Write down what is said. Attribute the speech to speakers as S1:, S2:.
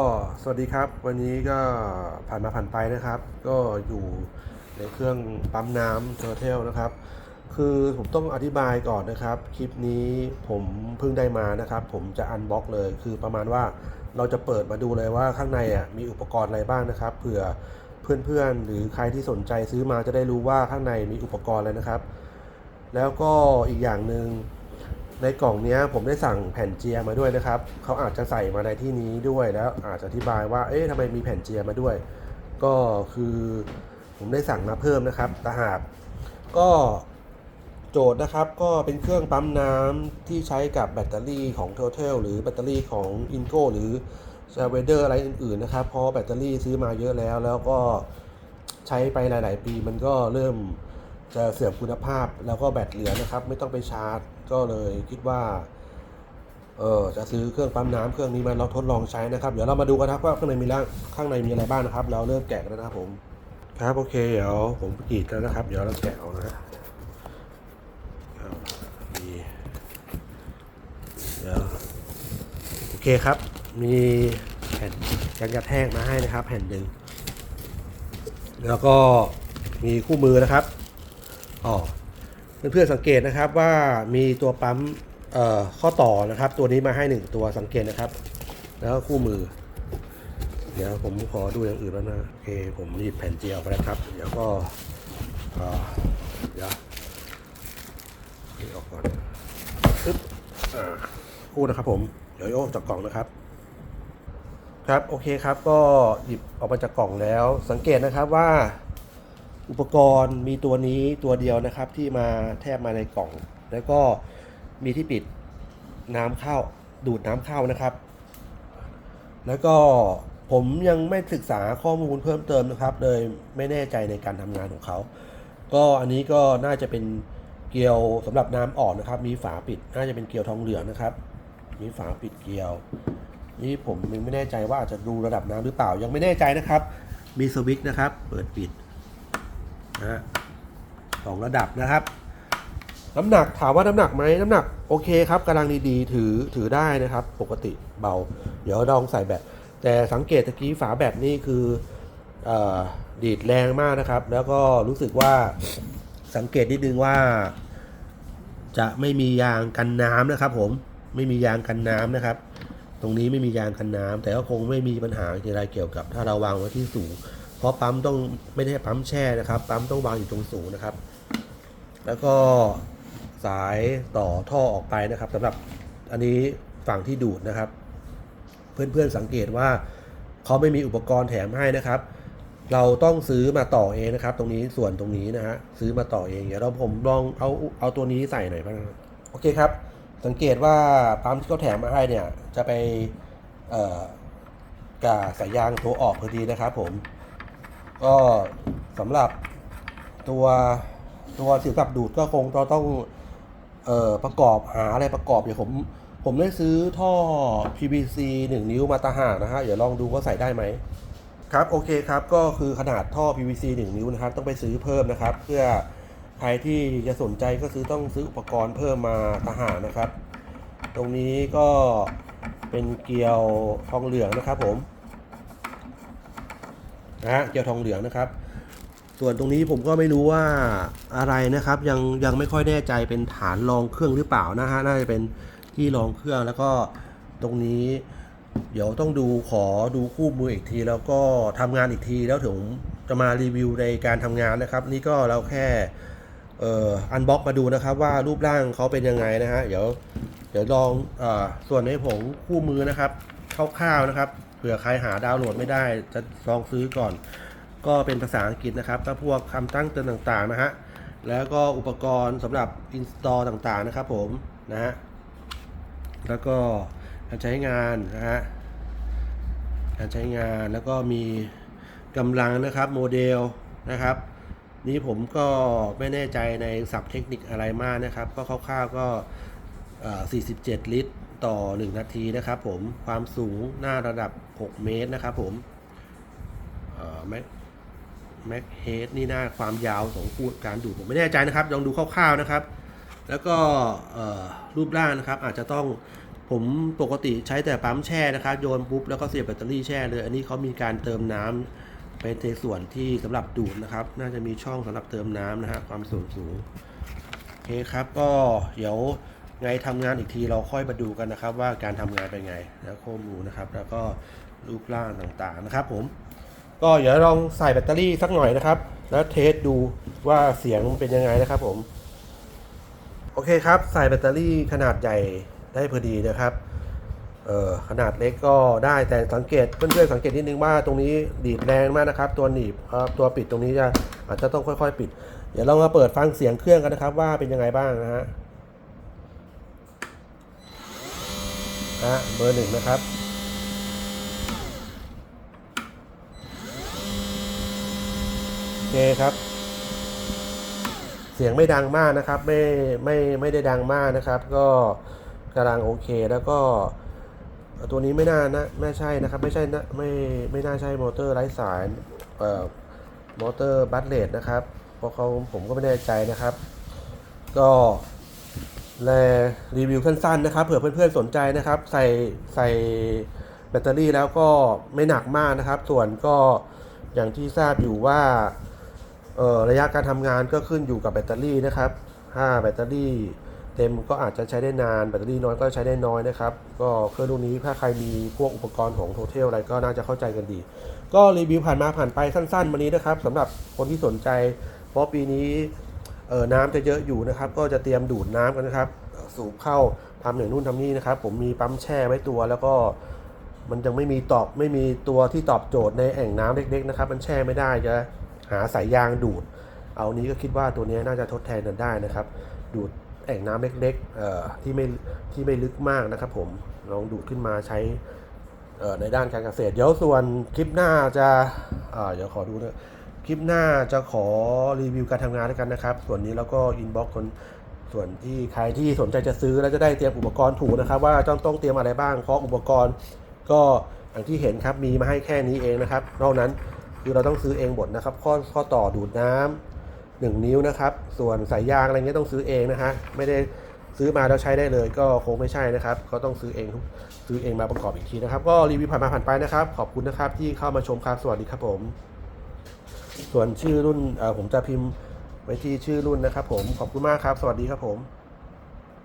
S1: ก็สวัสดีครับ วันนี้ก็ผ่านมาผ่านไปนะครับ ก็อยู่ในเครื่องปั๊มน้ำเทอร์เทลนะครับ คือผมต้องอธิบายก่อนนะครับ คลิปนี้ผมเพิ่งได้มานะครับ ผมจะอันบ็อกเลยคือประมาณว่าเราจะเปิดมาดูเลยว่าข้างในอะมีอุปกรณ์อะไรบ้างนะครับเผื่อเพื่อนๆ หรือใครที่สนใจซื้อมาจะได้รู้ว่าข้างในมีอุปกรณ์อะไรนะครับ แล้วก็อีกอย่างหนึ่ง ในกล่องนี้ผมได้สั่งแผ่นเจียมาด้วยนะครับ เขาอาจจะใส่มาในที่นี้ด้วยแล้วอาจจะอธิบายว่า เอ๊ะทำไมมีแผ่นเจียมาด้วย ก็คือผมได้สั่งมาเพิ่มนะครับตาหากก็โจทย์นะครับก็เป็นเครื่องปั๊มน้ำที่ใช้กับแบตเตอรี่ของ Total หรือแบตเตอรี่ของ Inco หรือ s a v a d e r อะไรอื่น ๆ นะครับ เพราะแบตเตอรี่ซื้อมาเยอะแล้ว แล้วก็ใช้ไปหลาย ๆ ปีมันก็เริ่มจะเสื่อมคุณภาพแล้วก็แบตเหลือนะครับ ไม่ต้องไปชาร์จ ก็เลยคิดว่าเออจะซื้อเครื่องปั๊มน้ำเครื่องนี้มาเราทดลองใช้นะครับ เดี๋ยวเรามาดูกันนะครับว่าข้างในมีร่างข้างในมีอะไรบ้างนะครับ เราเริ่มแกะกันแล้วนะครับผมครับโอเคเดี๋ยวผมกรีดแล้วนะครับ เดี๋ยวเราแกะเอานะมีเดี๋ยวโอเคครับ มีแผ่นกันกระแทกมาให้นะครับ แผ่นหนึ่งแล้วก็มีคู่มือนะครับอ๋อ เพื่อนๆสังเกตนะครับว่ามีตัวปั๊มข้อต่อนะครับ ตัวนี้มาให้หนึ่งตัวสังเกตนะครับ แล้วก็คู่มือ เดี๋ยวผมขอดูอย่างอื่นแล้วนะโอเคผมหยิบแผ่นเจียวไปแล้วครับ เดี๋ยวก็เดี๋ยวนี่ออกก่อนปึ๊บคู่นะครับผมเดี๋ยวโยกจากกล่องนะครับครับโอเคครับก็หยิบออกมาจากกล่องแล้ว สังเกตนะครับว่า อุปกรณ์มีตัวนี้ตัวเดียวนะครับที่มาแทบมาในกล่อง แล้วก็มีที่ปิดน้ำเข้าดูดน้ำเข้านะครับ แล้วก็ผมยังไม่ศึกษาข้อมูลเพิ่มเติมนะครับ เลยไม่แน่ใจในการทำงานของเขา ก็อันนี้ก็น่าจะเป็นเกลียวสำหรับน้ำออกนะครับ มีฝาปิดน่าจะเป็นเกลียวทองเหลืองนะครับ มีฝาปิดเกลียว นี่ผมยังไม่แน่ใจว่าอาจจะดูระดับน้ำหรือเปล่ายังไม่แน่ใจนะครับ มีสวิตช์นะครับ เปิดปิด นะสองระดับนะครับ น้ำหนักถามว่าน้ำหนักไหมน้ำหนักโอเคครับกำลังดีๆถือถือได้นะครับ ปกติเบา เดี๋ยวลองใส่แบตแต่สังเกตตะกี้ฝาแบตนี่คืออดีดแรงมากนะครับ แล้วก็รู้สึกว่าสังเกตนิดนึงว่า จะไม่มียางกันน้ำนะครับ ผมไม่มียางกันน้ำนะครับ ตรงนี้ไม่มียางกันน้ำแต่ก็คงไม่มีปัญหาอะไรเกี่ยวกับ ถ้าเราวางไว้ที่สูง ราะปั๊มต้องไม่ได้ปั๊มแช่นะครับ ปั๊มต้องวางอยู่ตรงสูงนะครับ แล้วก็สายต่อท่อออกไปนะครับสำหรับอันนี้ฝั่งที่ดูดนะครับ เพื่อนๆสังเกตว่าเขาไม่มีอุปกรณ์แถมให้นะครับ เราต้องซื้อมาต่อเองนะครับ ตรงนี้ส่วนตรงนี้นะฮะซื้อมาต่อเองเดี๋ยวเราผมลองเอาเอาตัวนี้ใส่หน่อยบ้างนะครับโอเคครับ สังเกตว่าปั๊มที่เขาแถมมาให้เนี่ยจะไปเอ่อกับสายยางตัวออกพอดีนะครับผม ก็สำหรับตัวตัวสียบกับดูดก็คงต้องต้องเอ่อประกอบหาอะไรประกอบเดี๋ยวผมผมได้ซื้อท่อ PVC 1 นิ้วมาตาหานะฮะ เดี๋ยวลองดูว่าใส่ได้ไหมครับโอเคครับก็คือขนาดท่อ PVC 1 นิ้วนะครับ ต้องไปซื้อเพิ่มนะครับ เพื่อใครที่จะสนใจก็ซื้อต้องซื้ออุปกรณ์เพิ่มมาตาหานะครับ ตรงนี้ก็เป็นเกลียวทองเหลืองนะครับผม นะฮะเกลียวทองเหลืองนะครับ ส่วนตรงนี้ผมก็ไม่รู้ว่าอะไรนะครับ ยังยังไม่ค่อยแน่ใจเป็นฐานรองเครื่องหรือเปล่านะฮะน่าจะเป็นที่รองเครื่องแล้วก็ตรงนี้ เดี๋ยวต้องดูขอดูคู่มืออีกที แล้วก็ทำงานอีกทีแล้วถึงจะมารีวิวในการทำงานนะครับ นี่ก็เราแค่เอ่ออันบ็อกมาดูนะครับว่ารูปร่างเขาเป็นยังไงนะฮะเดี๋ยวเดี๋ยวลองอส่วนในผงคู่มือนะครับคร่าวๆนะครับ ผื่อใครหาดาวน์โหลดไม่ได้จะลองซื้อก่อน ก็เป็นภาษาอังกฤษนะครับก็พวกคำตั้งเตือนต่างๆนะฮะแล้วก็อุปกรณ์สำหรับ install ต่างๆนะครับผมนะฮะแล้วก็การใช้งานนะฮะการใช้งานแล้วก็มีกำลังนะครับโมเดลนะครับนี่ผมก็ไม่แน่ใจในศัพท์เทคนิคอะไรมากนะครับ ก็คร่าวๆก็ 47 ลิตรต่อ 1 นาทีนะครับผมความสูงหน้าระดับ 6 เมตรนะครับผมแม็กแม็กเฮดนี่หน้าความยาวของพูดการดูดผมไม่แน่ใจนะครับลองดูคร่าวๆนะครับ แล้วก็รูปร่างนะครับอาจจะต้องผมปกติใช้แต่ปั๊มแช่นะครับโยนปุ๊บแล้วก็เสียบแบตเตอรี่แช่เลย อันนี้เขามีการเติมน้ำเป็นในส่วนที่สำหรับดูดนะครับ น่าจะมีช่องสำหรับเติมน้ำนะฮะความสูงสูงโอเคครับก็เดี๋ยวไงทำงานอีกทีเราค่อยมาดูกันนะครับ ว่าการทำงานเป็นไงแล้วข้อมูลนะครับ แล้วก็ รูปร่างต่างๆนะครับผม ก็เดี๋ยวลองใส่แบตเตอรี่สักหน่อยนะครับ แล้วเทสดูว่าเสียงเป็นยังไงนะครับผม โอเคครับ ใส่แบตเตอรี่ขนาดใหญ่ได้พอดีนะครับเอ่อขนาดเล็กก็ได้แต่สังเกตเพื่อนๆสังเกตนิดนึงว่าตรงนี้ดีดแรงมากนะครับ ตัวหนีบตัวปิดตรงนี้จะอาจจะต้องค่อยๆปิด เดี๋ยวเรามาเปิดฟังเสียงเครื่องกันนะครับ ว่าเป็นยังไงบ้างนะฮะฮะเบอร์หนึ่งนะครับ โอ เคครับ เสียงไม่ดังมากนะครับ ไม่ไม่ไม่ได้ดังมากนะครับ ก็กำลังโอเคแล้วก็ตัวนี้ไม่น่านะไม่ใช่นะครับ ไม่ใช่นะไม่ไม่น่าใช่มอเตอร์ไร้สายเอ่อมอเตอร์บัตเลดนะครับเพราะเขาผมก็ไม่แน่ใจนะครับ ก็แลรีวิวสั้นๆนะครับเผื่อเพื่อนๆสนใจนะครับ ใส่ใส่แบตเตอรี่แล้วก็ไม่หนักมากนะครับ ส่วนก็อย่างที่ทราบอยู่ว่า เออระยะการทำงานก็ขึ้นอยู่กับแบตเตอรี่นะครับ ถ้าแบตเตอรี่เต็มก็อาจจะใช้ได้นาน แบตเตอรี่น้อยก็ใช้ได้น้อยนะครับ ก็เครื่องรุ่นนี้ถ้าใครมีพวกอุปกรณ์ของโทเทลอะไรก็น่าจะเข้าใจกันดี ก็รีวิวผ่านมาผ่านไปสั้นๆ วันนี้นะครับสำหรับคนที่สนใจ เพราะปีนี้เออน้ำจะเยอะอยู่นะครับ ก็จะเตรียมดูดน้ำกันนะครับ สูบเข้าทำอย่างนู่นทำนี่นะครับ ผมมีปั๊มแช่ไว้ตัวแล้วก็มันยังไม่มีตอบไม่มีตัวที่ตอบโจทย์ในแอ่งน้ำเล็กๆนะครับ มันแช่ไม่ได้จะ หาสายยางดูด เอานี้ก็คิดว่าตัวนี้น่าจะทดแทนกันได้นะครับ ดูดแอ่งน้ำเล็กๆที่ไม่ที่ไม่ลึกมากนะครับ ผมลองดูดขึ้นมาใช้ในด้านการเกษตร เดี๋ยวส่วนคลิปหน้าจะอ่าเดี๋ยวขอดูนะคลิปหน้าจะขอรีวิวการทำงานด้วยกันนะครับ ส่วนนี้แล้วก็อินบ็อกซ์คนส่วนที่ใครที่สนใจจะซื้อแล้วจะได้เตรียมอุปกรณ์ถูกนะครับ ว่าต้องต้องเตรียมอะไรบ้างเพราะอุปกรณ์ก็อย่างที่เห็นครับมีมาให้แค่นี้เองนะครับ นอกนั้น คือเราต้องซื้อเองหมดนะครับ ข้อข้อต่อดูดน้ำหนึ่งนิ้วนะครับ ส่วนสายยางอะไรเงี้ยต้องซื้อเองนะฮะไม่ได้ซื้อมาแล้วใช้ได้เลย ก็คงไม่ใช่นะครับก็ต้องซื้อเองซื้อเองมาประกอบอีกทีนะครับ ก็รีวิวผ่านมาผ่านไปนะครับ ขอบคุณนะครับที่เข้ามาชมครับสวัสดีครับผม ส่วนชื่อรุ่นอ่อผมจะพิมพ์ไว้ที่ชื่อรุ่นนะครับ ผมขอบคุณมากครับ สวัสดีครับผม